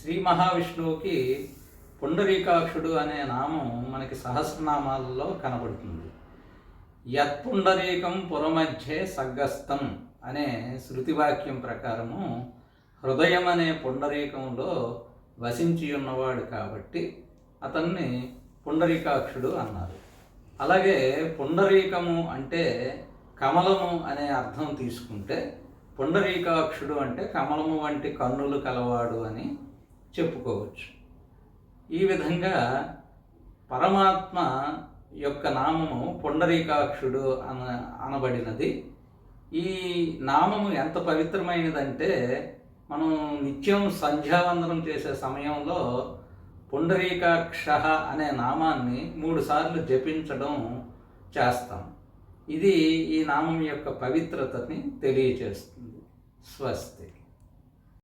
శ్రీ మహావిష్ణువుకి పుండరీకాక్షుడు అనే నామం మనకి సహస్రనామాలలో కనబడుతుంది. యత్పుండరీకం పురమధ్యే సగ్గస్తం అనే శృతివాక్యం ప్రకారము హృదయం అనే పుండరీకంలో వసించి ఉన్నవాడు కాబట్టి అతన్ని పుండరీకాక్షుడు అన్నారు. అలాగే పుండరీకము అంటే కమలము అనే అర్థం తీసుకుంటే పుండరీకాక్షుడు అంటే కమలము వంటి కన్నులు కలవాడు అని చెప్పుకోవచ్చు. ఈ విధంగా పరమాత్మ యొక్క నామము పుండరీకాక్షుడు అన అనబడినది. ఈ నామము ఎంత పవిత్రమైనదంటే మనం నిత్యం సంధ్యావందనం చేసే సమయంలో పుండరీకాక్ష అనే నామాన్ని మూడుసార్లు జపించడం చేస్తాం. ఇది ఈ నామం యొక్క పవిత్రతని తెలియజేస్తుంది స్వస్తి.